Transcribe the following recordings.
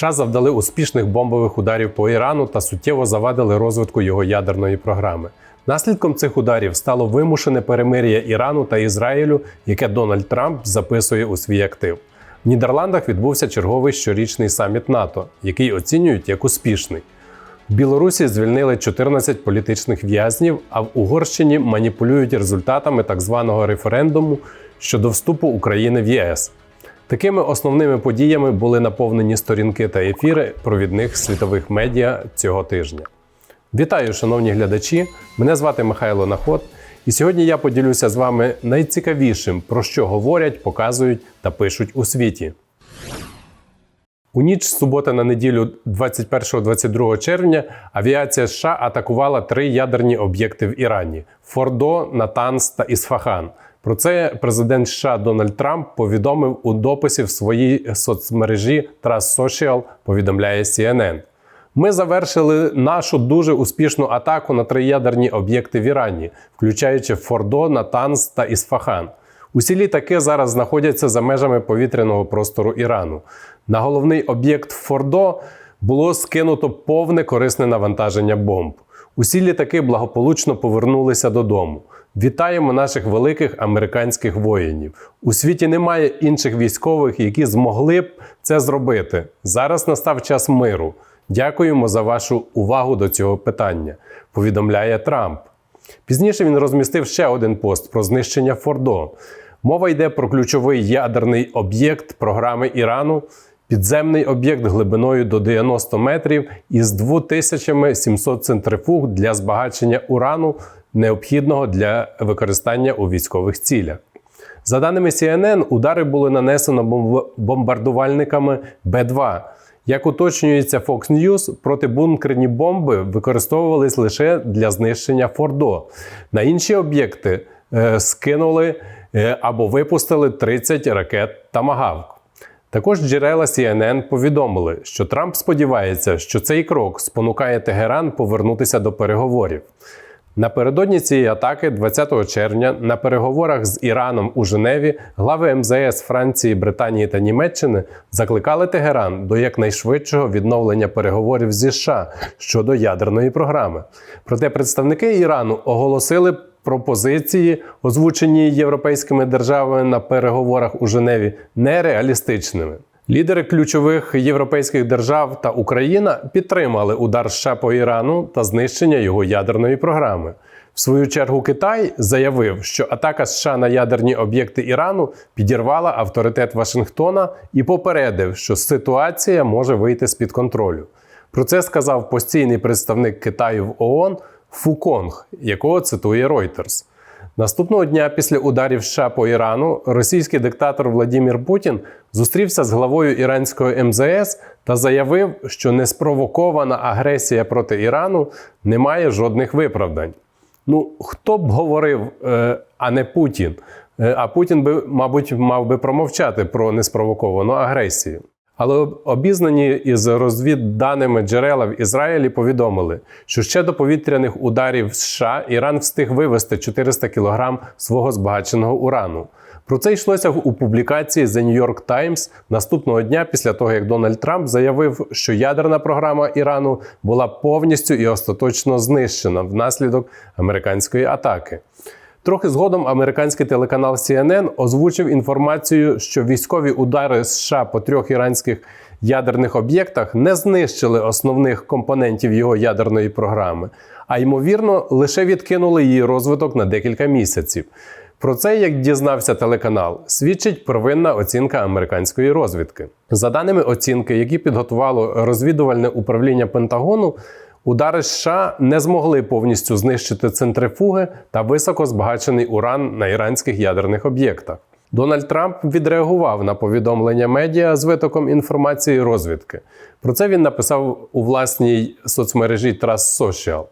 США завдали успішних бомбових ударів по Ірану та суттєво завадили розвитку його ядерної програми. Наслідком цих ударів стало вимушене перемир'я Ірану та Ізраїлю, яке Дональд Трамп записує у свій актив. В Нідерландах відбувся черговий щорічний саміт НАТО, який оцінюють як успішний. В Білорусі звільнили 14 політичних в'язнів, а в Угорщині маніпулюють результатами так званого референдуму щодо вступу України в ЄС. Такими основними подіями були наповнені сторінки та ефіри провідних світових медіа цього тижня. Вітаю, шановні глядачі! Мене звати Михайло Наход, і сьогодні я поділюся з вами найцікавішим, про що говорять, показують та пишуть у світі. У ніч з суботи на неділю 21-22 червня авіація США атакувала три ядерні об'єкти в Ірані: Фордо, Натанс та Ісфахан. Про це президент США Дональд Трамп повідомив у дописі в своїй соцмережі Trust Social, повідомляє CNN. Ми завершили нашу дуже успішну атаку на три ядерні об'єкти в Ірані, включаючи Фордо, Натанс та Ісфахан. Усі літаки зараз знаходяться за межами повітряного простору Ірану. На головний об'єкт Фордо було скинуто повне корисне навантаження бомб. Усі літаки благополучно повернулися додому. Вітаємо наших великих американських воїнів. У світі немає інших військових, які змогли б це зробити. Зараз настав час миру. Дякуємо за вашу увагу до цього питання. Повідомляє Трамп. Пізніше він розмістив ще один пост про знищення Фордо. Мова йде про ключовий ядерний об'єкт програми Ірану, підземний об'єкт глибиною до 90 метрів із 2700 центрифуг для збагачення урану, необхідного для використання у військових цілях. За даними CNN, удари були нанесено бомбардувальниками Б-2. Як уточнюється Fox News, протибункерні бомби використовувались лише для знищення Фордо. На інші об'єкти е, скинули е, або випустили 30 ракет Тамагавк. Також джерела CNN повідомили, що Трамп сподівається, що цей крок спонукає Тегеран повернутися до переговорів. Напередодні цієї атаки, 20 червня, на переговорах з Іраном у Женеві глави МЗС Франції, Британії та Німеччини закликали Тегеран до якнайшвидшого відновлення переговорів зі США щодо ядерної програми. Проте представники Ірану оголосили пропозиції, озвучені європейськими державами на переговорах у Женеві, нереалістичними. Лідери ключових європейських держав та Україна підтримали удар США по Ірану та знищення його ядерної програми. В свою чергу Китай заявив, що атака США на ядерні об'єкти Ірану підірвала авторитет Вашингтона і попередив, що ситуація може вийти з під контролю. Про це сказав постійний представник Китаю в ООН Фуконг, якого цитує Reuters. Наступного дня після ударів США по Ірану російський диктатор Владімір Путін зустрівся з главою іранського МЗС та заявив, що неспровокована агресія проти Ірану не має жодних виправдань. Ну, хто б говорив, е, а не Путін? Е, а Путін би, мабуть, мав би промовчати про неспровоковану агресію. Але обізнані із розвідданими джерела в Ізраїлі повідомили, що ще до повітряних ударів США Іран встиг вивести 400 кг свого збагаченого урану. Про це йшлося у публікації The New York Times наступного дня після того, як Дональд Трамп заявив, що ядерна програма Ірану була повністю і остаточно знищена внаслідок американської атаки. Трохи згодом американський телеканал CNN озвучив інформацію, що військові удари США по трьох іранських ядерних об'єктах не знищили основних компонентів його ядерної програми, а ймовірно, лише відкинули її розвиток на декілька місяців. Про це, як дізнався телеканал, свідчить первинна оцінка американської розвідки. За даними оцінки, які підготувало розвідувальне управління Пентагону, удари США не змогли повністю знищити центрифуги та високо збагачений уран на іранських ядерних об'єктах. Дональд Трамп відреагував на повідомлення медіа з витоком інформації розвідки. Про це він написав у власній соцмережі Trust Social.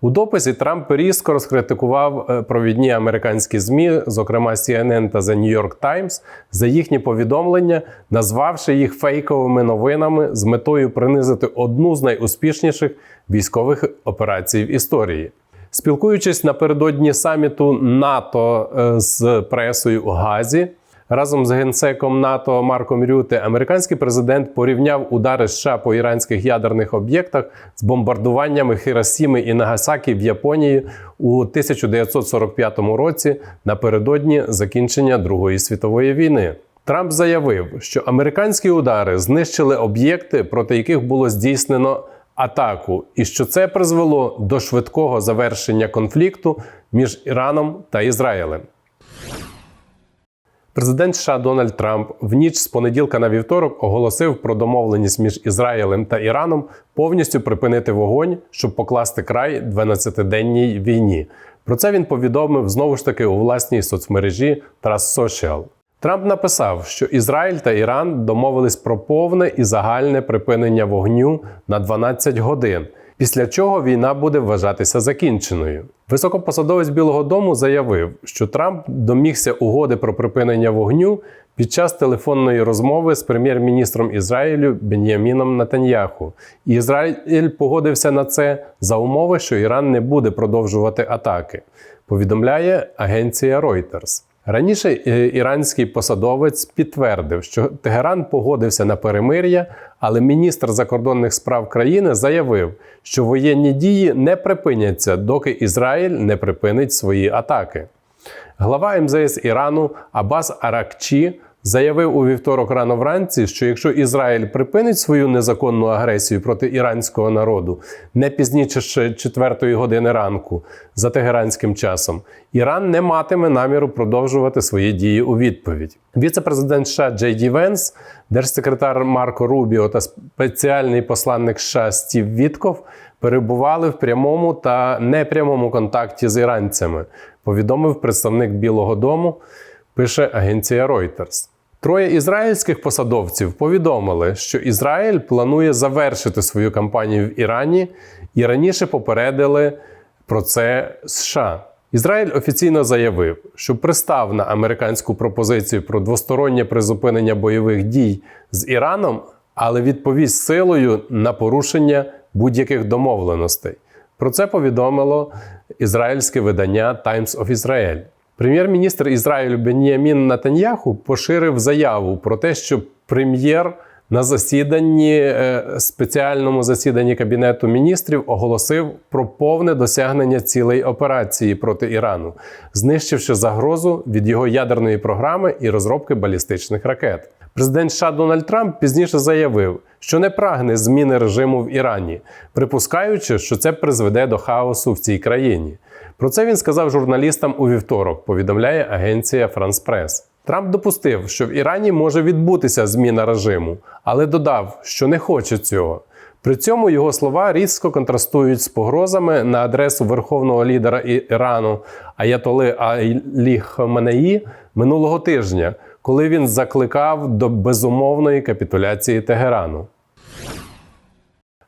У дописі Трамп різко розкритикував е, провідні американські ЗМІ, зокрема CNN та The New York Times, за їхні повідомлення, назвавши їх фейковими новинами з метою принизити одну з найуспішніших військових операцій в історії. Спілкуючись напередодні саміту НАТО е, з пресою у Газі, разом з генсеком НАТО Марком Рюте американський президент порівняв удари США по іранських ядерних об'єктах з бомбардуваннями Хіросіми і Нагасакі в Японії у 1945 році напередодні закінчення Другої світової війни. Трамп заявив, що американські удари знищили об'єкти, проти яких було здійснено атаку, і що це призвело до швидкого завершення конфлікту між Іраном та Ізраїлем. Президент США Дональд Трамп в ніч з понеділка на вівторок оголосив про домовленість між Ізраїлем та Іраном повністю припинити вогонь, щоб покласти край 12-денній війні. Про це він повідомив знову ж таки у власній соцмережі Trust Social. Трамп написав, що Ізраїль та Іран домовились про повне і загальне припинення вогню на 12 годин, після чого війна буде вважатися закінченою. Високопосадовець Білого Дому заявив, що Трамп домігся угоди про припинення вогню під час телефонної розмови з прем'єр-міністром Ізраїлю Бен'яміном Натаньяху. І Ізраїль погодився на це за умови, що Іран не буде продовжувати атаки. Повідомляє агенція Reuters. Раніше е, іранський посадовець підтвердив, що Тегеран погодився на перемир'я, але міністр закордонних справ країни заявив, що воєнні дії не припиняться, доки Ізраїль не припинить свої атаки. Глава МЗС Ірану Абас Аракчі заявив у вівторок рано вранці, що якщо Ізраїль припинить свою незаконну агресію проти іранського народу не пізніше 4 години ранку за тегеранським часом, Іран не матиме наміру продовжувати свої дії у відповідь. Віце-президент США Джей Ді Венс, держсекретар Марко Рубіо та спеціальний посланник США Стів Вітков перебували в прямому та непрямому контакті з іранцями. Повідомив представник Білого Дому. Пише агенція Reuters. Троє ізраїльських посадовців повідомили, що Ізраїль планує завершити свою кампанію в Ірані і раніше попередили про це США. Ізраїль офіційно заявив, що пристав на американську пропозицію про двостороннє призупинення бойових дій з Іраном, але відповість силою на порушення будь-яких домовленостей. Про це повідомило ізраїльське видання Times of Israel. Прем'єр-міністр Ізраїлю Бен'ямін Натаньяху поширив заяву про те, що прем'єр на засіданні е, спеціальному засіданні кабінету міністрів оголосив про повне досягнення цілей операції проти Ірану, знищивши загрозу від його ядерної програми і розробки балістичних ракет. Президент США Дональд Трамп пізніше заявив, що не прагне зміни режиму в Ірані, припускаючи, що це призведе до хаосу в цій країні. Про це він сказав журналістам у вівторок. Повідомляє агенція France Press. Трамп допустив, що в Ірані може відбутися зміна режиму, але додав, що не хоче цього. При цьому його слова різко контрастують з погрозами на адресу верховного лідера Ірану Аятоли Алі Хаменеї минулого тижня, коли він закликав до безумовної капітуляції Тегерану.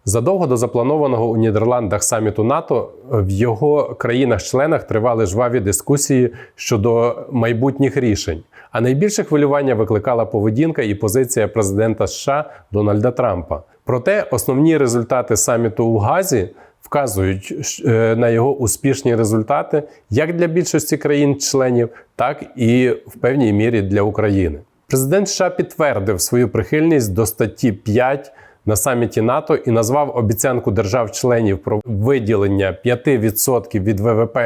Задовго до запланованого у Нідерландах саміту НАТО в його країнах-членах тривали жваві дискусії щодо майбутніх рішень. А найбільше хвилювання викликала поведінка і позиція президента США Дональда Трампа. Проте основні результати саміту у Газі вказують е, на його успішні результати як для більшості країн-членів, так і в певній мірі для України. Президент США підтвердив свою прихильність до статті 5 на саміті НАТО і назвав обіцянку держав-членів про виділення 5% від ВВП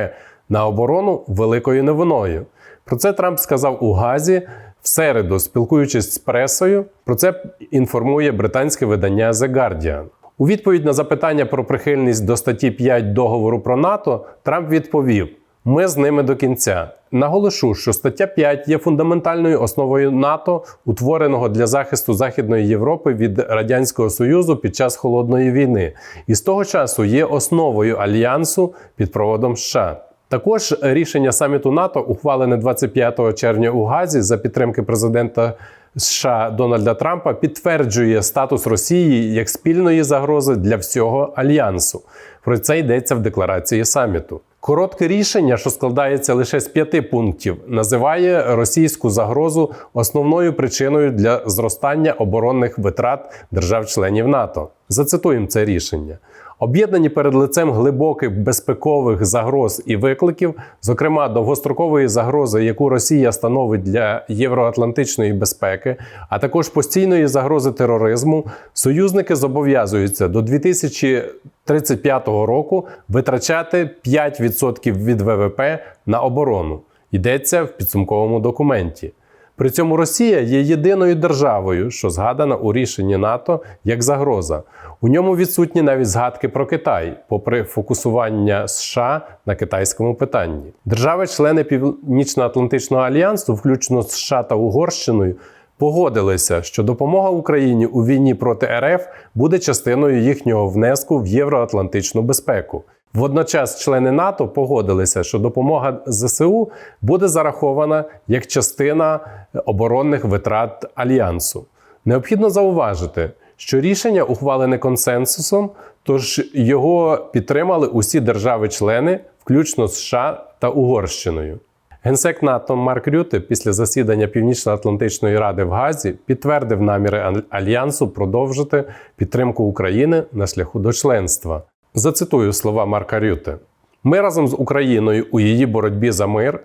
на оборону великою новиною. Про це Трамп сказав у Газі в середу, спілкуючись з пресою. Про це інформує британське видання The Guardian. У відповідь на запитання про прихильність до статті 5 договору про НАТО Трамп відповів: ми з ними до кінця. Наголошу, що стаття 5 є фундаментальною основою НАТО, утвореного для захисту Західної Європи від Радянського Союзу під час холодної війни, і з того часу є основою альянсу під проводом США. Також рішення саміту НАТО, ухвалене 25 червня у Газі за підтримки президента США Дональда Трампа, підтверджує статус Росії як спільної загрози для всього альянсу. Про це йдеться в декларації саміту. Коротке рішення, що складається лише з п'яти пунктів, називає російську загрозу основною причиною для зростання оборонних витрат держав-членів НАТО. Зацитуємо це рішення. Об'єднані перед лицем глибоких безпекових загроз і викликів, зокрема довгострокової загрози, яку Росія становить для євроатлантичної безпеки, а також постійної загрози тероризму, союзники зобов'язуються до 2035 року витрачати 5% від ВВП на оборону. Йдеться в підсумковому документі. При цьому Росія є єдиною державою, що згадана у рішенні НАТО як загроза. У ньому відсутні навіть згадки про Китай, попри фокусування США на китайському питанні. Держави-члени Північно-Атлантичного альянсу, включно з США та Угорщиною, погодилися, що допомога Україні у війні проти РФ буде частиною їхнього внеску в євроатлантичну безпеку. Водночас члени НАТО погодилися, що допомога ЗСУ буде зарахована як частина оборонних витрат альянсу. Необхідно зауважити, що рішення ухвалене консенсусом, тож його підтримали усі держави-члени, включно США та Угорщиною. Генсек НАТО Марк Рюте після засідання Північно-Атлантичної ради в Газі підтвердив наміри Альянсу продовжити підтримку України на шляху до членства. Зацитую слова Марка Рюте: ми разом з Україною у її боротьбі за мир,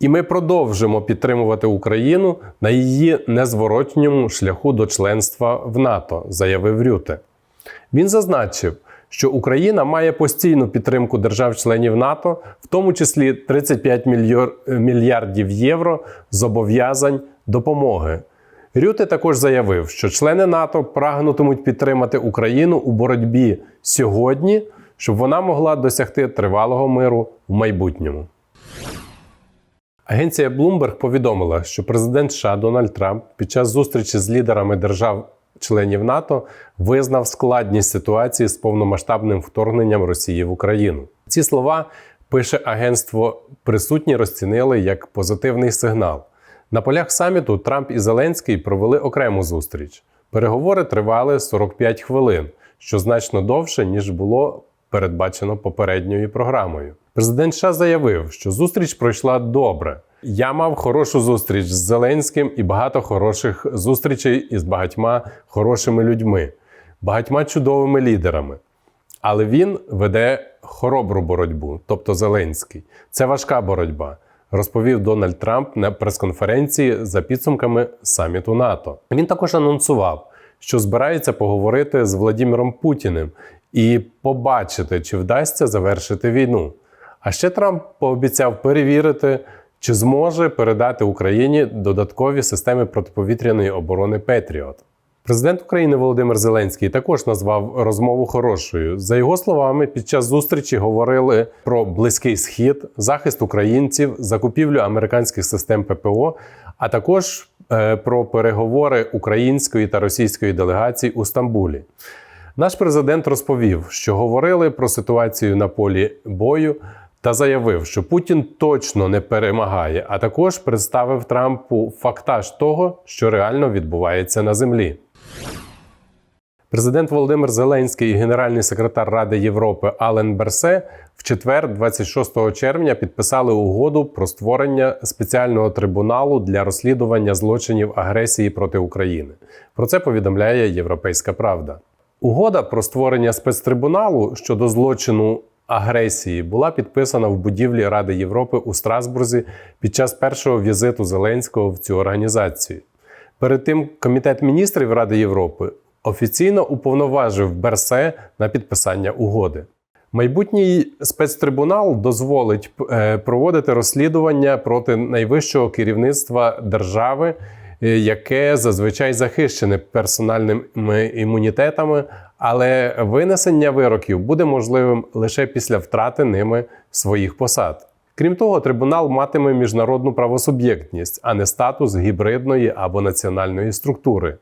і ми продовжимо підтримувати Україну на її незворотньому шляху до членства в НАТО, заявив Рюте. Він зазначив, що Україна має постійну підтримку держав-членів НАТО, в тому числі 35 мільярдів євро зобов'язань допомоги. Рюте також заявив, що члени НАТО прагнутимуть підтримати Україну у боротьбі сьогодні, щоб вона могла досягти тривалого миру в майбутньому. Агенція Bloomberg повідомила, що президент США Дональд Трамп під час зустрічі з лідерами держав-членів НАТО визнав складність ситуації з повномасштабним вторгненням Росії в Україну. Ці слова пише агентство присутні розцінили як позитивний сигнал. На полях саміту Трамп і Зеленський провели окрему зустріч. Переговори тривали 45 хвилин, що значно довше, ніж було передбачено попередньою програмою. Президент США заявив, що зустріч пройшла добре. Я мав хорошу зустріч з Зеленським і багато хороших зустрічей із багатьма хорошими людьми, багатьма чудовими лідерами. Але він веде хоробру боротьбу, тобто Зеленський. Це важка боротьба розповів Дональд Трамп на прес-конференції за підсумками саміту НАТО. Він також анонсував, що збирається поговорити з Владимиром Путіним і побачити, чи вдасться завершити війну. А ще Трамп пообіцяв перевірити, чи зможе передати Україні додаткові системи протиповітряної оборони Петріот. Президент України Володимир Зеленський також назвав розмову хорошою. За його словами, під час зустрічі говорили про близький схід, захист українців, закупівлю американських систем ППО, а також е, про переговори української та російської делегацій у Стамбулі. Наш президент розповів, що говорили про ситуацію на полі бою. Та заявив, що Путін точно не перемагає, а також представив Трампу фактаж того, що реально відбувається на землі. Президент Володимир Зеленський і генеральний секретар Ради Європи Ален Берсе в четвер, 26 червня, підписали угоду про створення спеціального трибуналу для розслідування злочинів агресії проти України. Про це повідомляє Європейська Правда. Угода про створення спецтрибуналу щодо злочину агресії була підписана в будівлі Ради Європи у Страсбурзі під час першого візиту Зеленського в цю організацію. Перед тим Комітет міністрів Ради Європи офіційно уповноважив Берсе на підписання угоди. Майбутній спецтрибунал дозволить е, проводити розслідування проти найвищого керівництва держави, е, яке зазвичай захищене персональними імунітетами, але винесення вироків буде можливим лише після втрати ними своїх посад. Крім того, трибунал матиме міжнародну правосуб'єктність, а не статус гібридної або національної структури.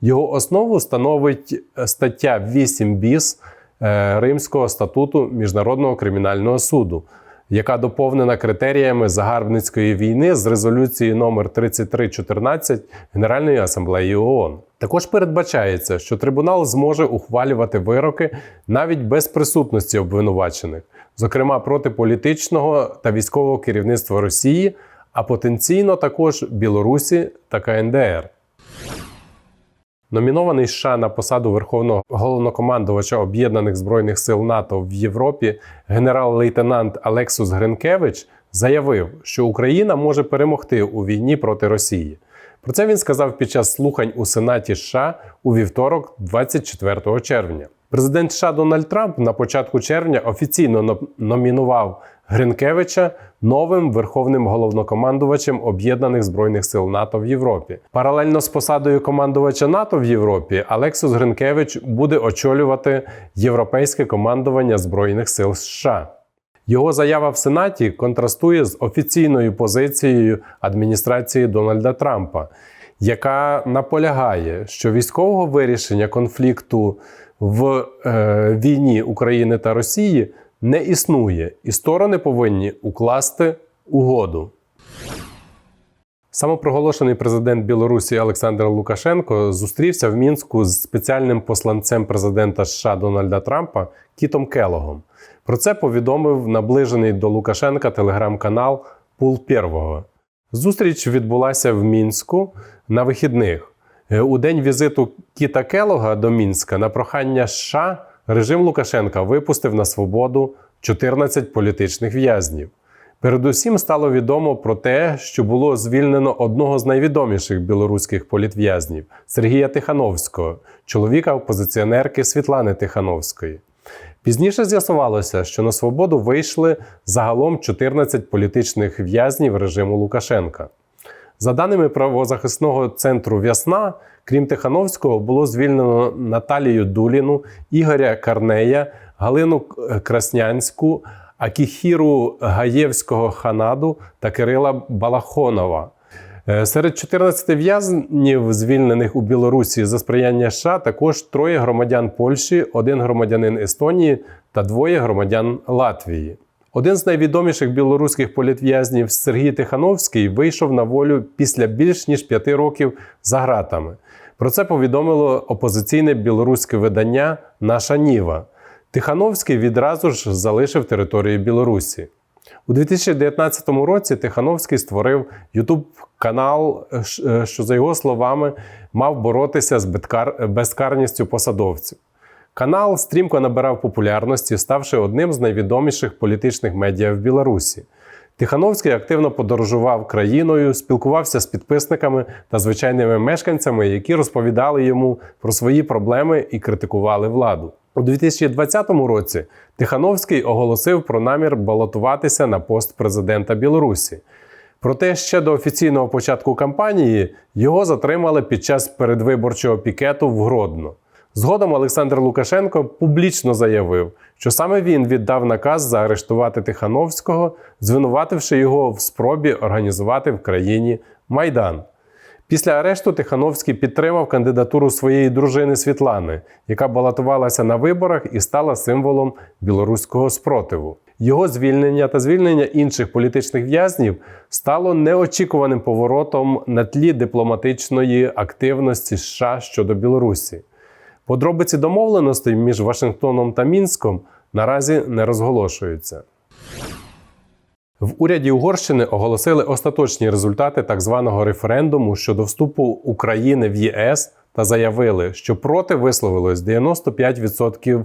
Його основу становить стаття 8 біс е, Римського статуту Міжнародного кримінального суду, яка доповнена критеріями загарбницької війни з резолюції номер 3314 Генеральної асамблеї ООН. Також передбачається, що трибунал зможе ухвалювати вироки навіть без присутності обвинувачених, зокрема проти політичного та військового керівництва Росії, а потенційно також Білорусі та КНДР. Номінований США на посаду Верховного головнокомандувача Об'єднаних збройних сил НАТО в Європі генерал-лейтенант Алексус Гринкевич заявив, що Україна може перемогти у війні проти Росії. Про це він сказав під час слухань у Сенаті США у вівторок, 24 червня. Президент США Дональд Трамп на початку червня офіційно номінував Гринкевича новим верховним головнокомандувачем Об'єднаних збройних сил НАТО в Європі. Паралельно з посадою командувача НАТО в Європі Алексус Гринкевич буде очолювати європейське командування збройних сил США. Його заява в Сенаті контрастує з офіційною позицією адміністрації Дональда Трампа, яка наполягає, що військового вирішення конфлікту в е, війні України та Росії не існує, і сторони повинні укласти угоду. Самопроголошений президент Білорусі Олександр Лукашенко зустрівся в мінську з спеціальним посланцем президента США Дональда Трампа Кітом Келогом. Про це повідомив наближений до Лукашенка телеграм-канал Пул Первого. Зустріч відбулася в мінську на вихідних. Е, У день візиту Кіта Келога до Мінська на прохання США режим Лукашенка випустив на свободу 14 політичних в'язнів. Передусім стало відомо про те, що було звільнено одного з найвідоміших білоруських політв'язнів Сергія Тихановського, чоловіка опозиціонерки Світлани Тихановської. Пізніше з'ясувалося, що на свободу вийшли загалом 14 політичних в'язнів режиму Лукашенка. За даними правозахисного центру В'ясна, крім Тихановського, було звільнено Наталію Дуліну, Ігоря Карнея, Галину Краснянську, Акіхіру Гаєвського Ханаду та Кирила Балахонова. Е, Серед 14 в'язнів, звільнених у Білорусі за сприяння США, також троє громадян Польщі, один громадянин Естонії та двоє громадян Латвії. Один з найвідоміших білоруських політв'язнів Сергій Тихановський вийшов на волю після більш ніж п'яти років за ґратами. Про це повідомило опозиційне білоруське видання Наша Ніва. Тихановський відразу ж залишив територію Білорусі. У 2019 році Тихановський створив youtube канал, е, що, за його словами, мав боротися з безкарністю посадовців. Канал стрімко набирав популярності, ставши одним з найвідоміших політичних медіа в Білорусі. Тихановський активно подорожував країною, спілкувався з підписниками та звичайними мешканцями, які розповідали йому про свої проблеми і критикували владу. У 2020 році Тихановський оголосив про намір балотуватися на пост президента Білорусі. Проте ще до офіційного початку кампанії його затримали під час передвиборчого пікету в Гродно. Згодом Олександр Лукашенко публічно заявив, що саме він віддав наказ заарештувати Тихановського, звинувативши його в спробі організувати в країні Майдан. Після арешту Тихановський підтримав кандидатуру своєї дружини Світлани, яка балотувалася на виборах і стала символом білоруського спротиву. Його звільнення та звільнення інших політичних в'язнів стало неочікуваним поворотом на тлі дипломатичної активності США щодо Білорусі. Подробиці домовленостей між Вашингтоном та Мінськом наразі не розголошуються. В уряді Угорщини оголосили остаточні результати так званого референдуму щодо вступу України в ЄС та заявили, що проти висловилось 95%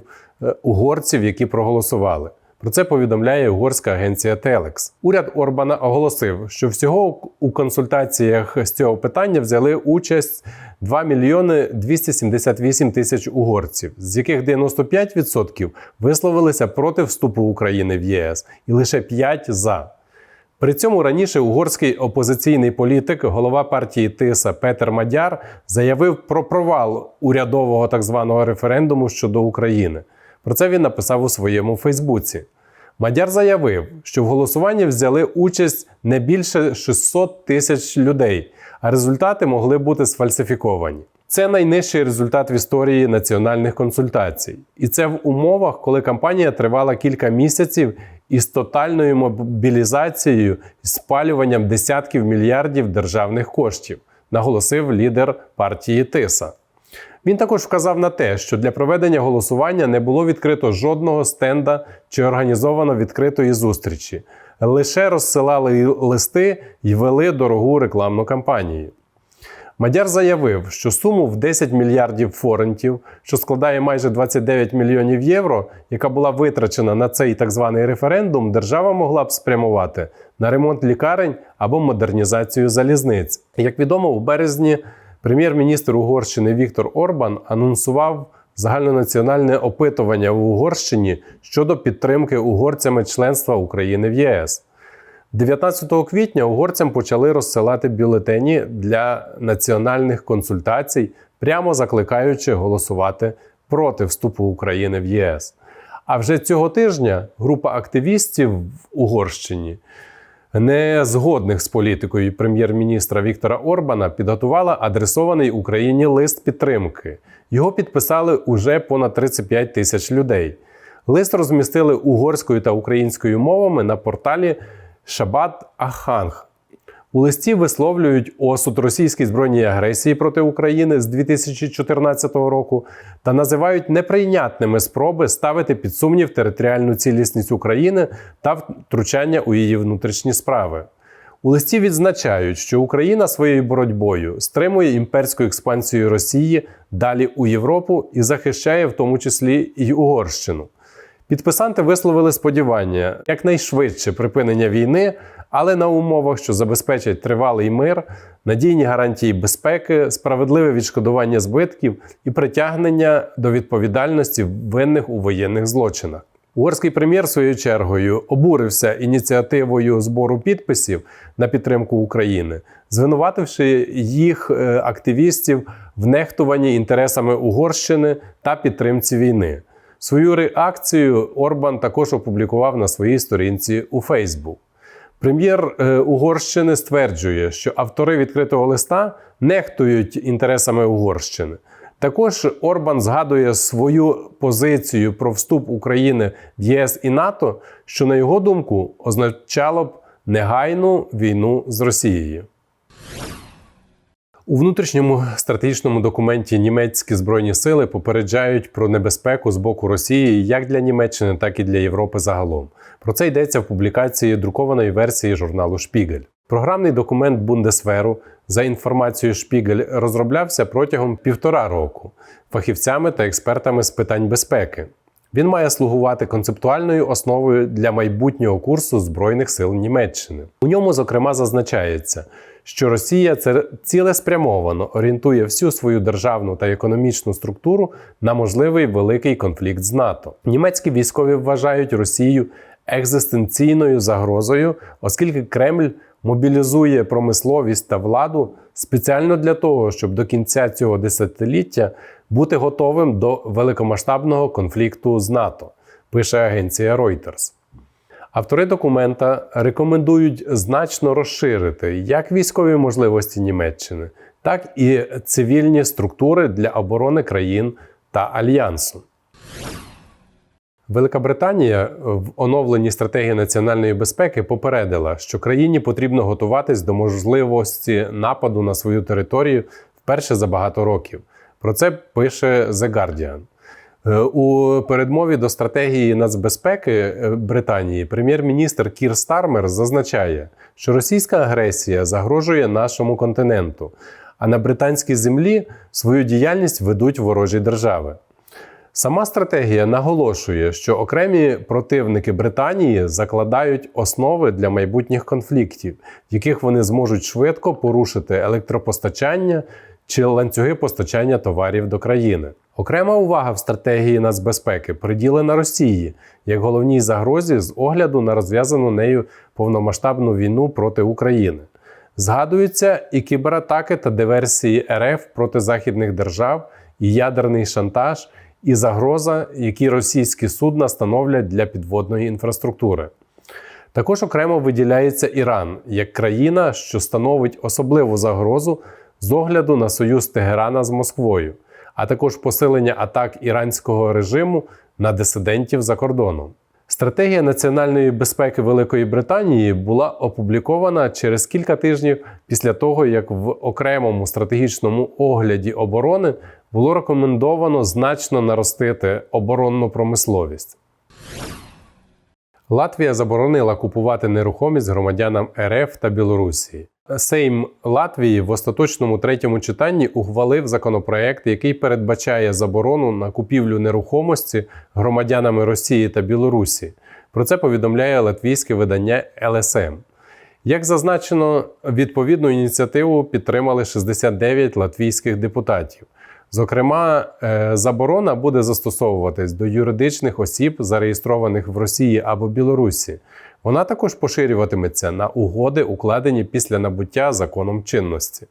угорців, які проголосували. Про це повідомляє угорська агенція Телекс. Уряд Орбана оголосив, що всього у консультаціях з цього питання взяли участь 2 мільйони 278 тисяч угорців, з яких 95% висловилися проти вступу України в ЄС і лише 5 за. При цьому раніше угорський опозиційний політик, голова партії Тиса Петер Мадяр, заявив про провал урядового так званого референдуму щодо України. Про це він написав у своєму Фейсбуці. Мадяр заявив, що в голосуванні взяли участь не більше 600 тисяч людей, а результати могли бути сфальсифіковані. Це найнижчий результат в історії національних консультацій. І це в умовах, коли кампанія тривала кілька місяців із тотальною мобілізацією і спалюванням десятків мільярдів державних коштів, наголосив лідер партії Тиса. Він також вказав на те, що для проведення голосування не було відкрито жодного стенда чи організовано відкритої зустрічі, лише розсилали листи і вели дорогу рекламну кампанію. Мадяр заявив, що суму в 10 мільярдів форентів, що складає майже 29 мільйонів євро, яка була витрачена на цей так званий референдум, держава могла б спрямувати на ремонт лікарень або модернізацію залізниць. Як відомо, у березні прем'єр-міністр Угорщини Віктор Орбан анонсував загальнонаціональне опитування в Угорщині щодо підтримки угорцями членства України в ЄС. 19 квітня угорцям почали розсилати бюлетені для національних консультацій, прямо закликаючи голосувати проти вступу України в ЄС. А вже цього тижня група активістів в Угорщині, не згодних з політикою прем'єр-міністра Віктора Орбана, підготувала адресований Україні лист підтримки. Його підписали уже понад 35 тисяч людей. Лист розмістили угорською та українською мовами на порталі Шабат Аханг. У листі висловлюють осуд російській збройній агресії проти України з 2014 року та називають неприйнятними спроби ставити під сумнів територіальну цілісність України та втручання у її внутрішні справи. У листі відзначають, що Україна своєю боротьбою стримує імперську експансію Росії далі у Європу і захищає в тому числі й Угорщину. Підписанти висловили сподівання якнайшвидше припинення війни, але на умовах, що забезпечать тривалий мир, надійні гарантії безпеки, справедливе відшкодування збитків і притягнення до відповідальності винних у воєнних злочинах. Угорський прем'єр своєю чергою обурився ініціативою збору підписів на підтримку України, звинувативши їх е, активістів в нехтуванні інтересами Угорщини та підтримці війни. Свою реакцію Орбан також опублікував на своїй сторінці у Фейсбук. Прем'єр е, Угорщини стверджує, що автори відкритого листа нехтують інтересами Угорщини. Також Орбан згадує свою позицію про вступ України в ЄС і НАТО, що, на його думку, означало б негайну війну з Росією. У внутрішньому стратегічному документі німецькі збройні сили попереджають про небезпеку з боку Росії як для Німеччини, так і для Європи загалом. Про це йдеться в публікації друкованої версії журналу Шпігель. Програмний документ Бундесверу, за інформацією Шпігель, розроблявся протягом півтора року фахівцями та експертами з питань безпеки. Він має слугувати концептуальною основою для майбутнього курсу Збройних сил Німеччини. У ньому, зокрема, зазначається, що Росія це цілеспрямовано орієнтує всю свою державну та економічну структуру на можливий великий конфлікт з НАТО. Німецькі військові вважають Росію екзистенційною загрозою, оскільки Кремль мобілізує промисловість та владу спеціально для того, щоб до кінця цього десятиліття бути готовим до великомасштабного конфлікту з НАТО, пише агенція Reuters. Автори документа рекомендують значно розширити як військові можливості Німеччини, так і цивільні структури для оборони країн та альянсу. Велика Британія в оновленій стратегії національної безпеки попередила, що країні потрібно готуватись до можливості нападу на свою територію вперше за багато років. Про це пише The Guardian. Е, У передмові до стратегії нацбезпеки е, Британії прем'єр-міністр Кір Стармер зазначає, що російська агресія загрожує нашому континенту, а на британській землі свою діяльність ведуть ворожі держави. Сама стратегія наголошує, що окремі противники Британії закладають основи для майбутніх конфліктів, в яких вони зможуть швидко порушити електропостачання чи ланцюги постачання товарів до країни. Окрема увага в стратегії нацбезпеки приділена Росії як головній загрозі з огляду на розв'язану нею повномасштабну війну проти України. Згадуються і кібератаки та диверсії РФ проти західних держав, і ядерний шантаж, і загроза, які російські судна становлять для підводної інфраструктури. Також окремо виділяється Іран як країна, що становить особливу загрозу з огляду на союз Тегерана з Москвою, а також посилення атак іранського режиму на дисидентів за кордоном. Стратегія національної безпеки Великої Британії була опублікована через кілька тижнів після того, як в окремому стратегічному огляді оборони було рекомендовано значно наростити оборонну промисловість. Латвія заборонила купувати нерухомість громадянам РФ та Білорусі. Сейм Латвії в остаточному третьому читанні ухвалив законопроект, який передбачає заборону на купівлю нерухомості громадянами Росії та Білорусі. Про це повідомляє латвійське видання ЛСМ. Як зазначено, відповідну ініціативу підтримали 69 латвійських депутатів. Зокрема, е, заборона буде застосовуватись до юридичних осіб, зареєстрованих в Росії або Білорусі. Вона також поширюватиметься на угоди, укладені після набуття законом чинності.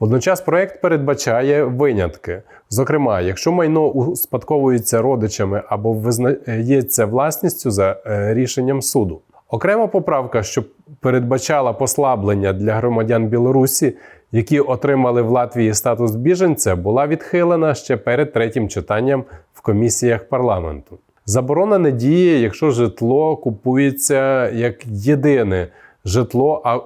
Водночас проект передбачає винятки. Зокрема, якщо майно успадковується родичами або визнається власністю за е, рішенням суду. Окрема поправка, що передбачала послаблення для громадян Білорусі, які отримали в Латвії статус біженця, була відхилена ще перед третім читанням в комісіях парламенту. Заборона не діє, якщо житло купується як єдине житло, а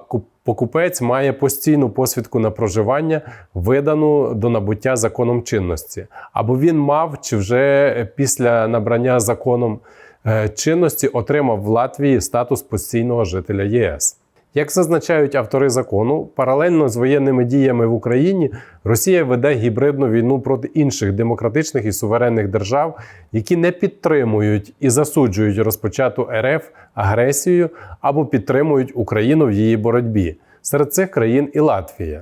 покупець має постійну посвідку на проживання, видану до набуття законом чинності, або він мав чи вже після набрання законом е, чинності отримав в Латвії статус постійного жителя ЄС. Як зазначають автори закону, паралельно з воєнними діями в Україні Росія веде гібридну війну проти інших демократичних і суверенних держав, які не підтримують і засуджують розпочату РФ агресію або підтримують Україну в її боротьбі. Серед цих країн і Латвія.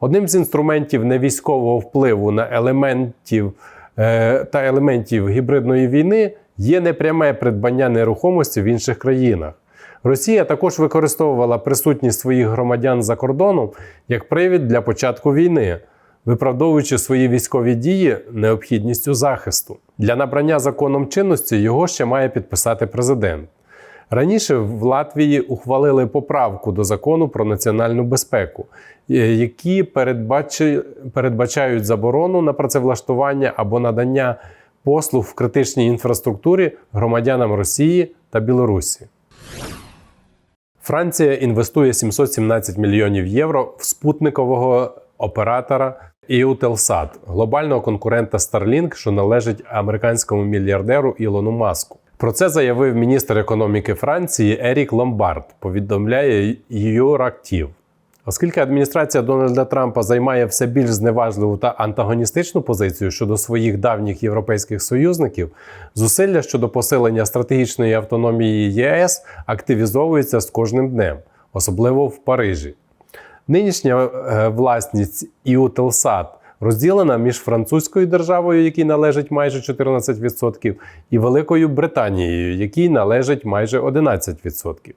Одним з інструментів невійськового впливу на елементів е, та елементів гібридної війни є непряме придбання нерухомості в інших країнах. Росія також використовувала присутність своїх громадян за кордоном як привід для початку війни, виправдовуючи свої військові дії необхідністю захисту. Для набрання законом чинності його ще має підписати президент. Раніше в Латвії ухвалили поправку до закону про національну безпеку, е, які передбачають заборону на працевлаштування або надання послуг в критичній інфраструктурі громадянам Росії та Білорусі. Франція інвестує 717 мільйонів євро в спутникового оператора EUTELSAT, глобального конкурента Starlink, що належить американському мільярдеру Ілону Маску. Про це заявив міністр економіки Франції Ерік Ломбард. Повідомляє Юрактів. Оскільки адміністрація Дональда Трампа займає все більш зневажливу та антагоністичну позицію щодо своїх давніх європейських союзників, зусилля щодо посилення стратегічної автономії ЄС активізовуються з кожним днем, особливо в Парижі. Нинішня е, власність Іутелсат розділена між французькою державою, якій належить майже 14%, і Великою Британією, якій належить майже 11%.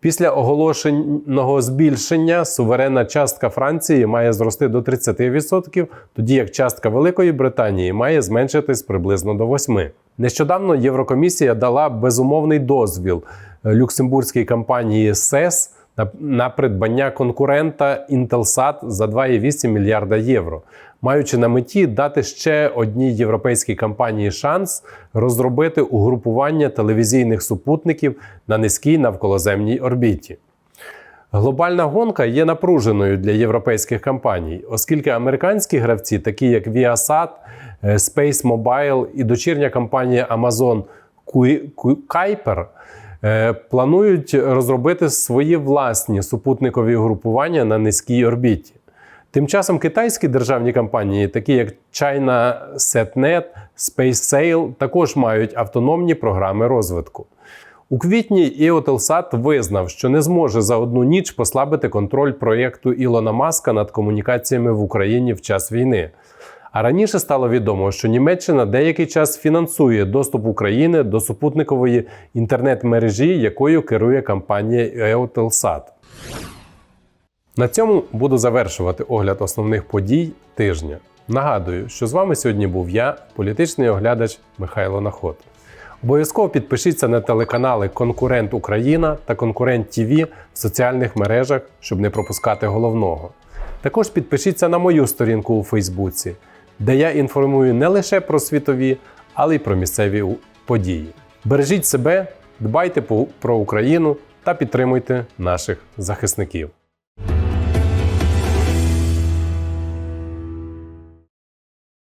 Після оголошеного збільшення суверенна частка Франції має зрости до 30%, тоді як частка Великої Британії має зменшитись приблизно до 8%. Нещодавно Єврокомісія дала безумовний дозвіл люксембурзькій компанії СЕС на придбання конкурента Intelsat за 2,8 мільярда євро маючи на меті дати ще одній європейській компанії шанс розробити угрупування телевізійних супутників на низькій навколоземній орбіті. Глобальна гонка є напруженою для європейських компаній, оскільки американські гравці, такі як Viasat, е, Space Mobile і дочірня компанія Amazon Kuiper, е, планують розробити свої власні супутникові угрупування на низькій орбіті. Тим часом китайські державні компанії, такі як China SetNet, SpaceSail, також мають автономні програми розвитку. У квітні EOTELSAT визнав, що не зможе за одну ніч послабити контроль проєкту Ілона Маска над комунікаціями в Україні в час війни. А раніше стало відомо, що Німеччина деякий час фінансує доступ України до супутникової інтернет-мережі, якою керує компанія EOTELSAT. На цьому буду завершувати огляд основних подій тижня. Нагадую, що з вами сьогодні був я, політичний оглядач Михайло Наход. Обов'язково підпишіться на телеканали Конкурент Україна та Конкурент ТВ в соціальних мережах, щоб не пропускати головного. Також підпишіться на мою сторінку у Фейсбуці, де я інформую не лише про світові, але й про місцеві події. Бережіть себе, дбайте про Україну та підтримуйте наших захисників.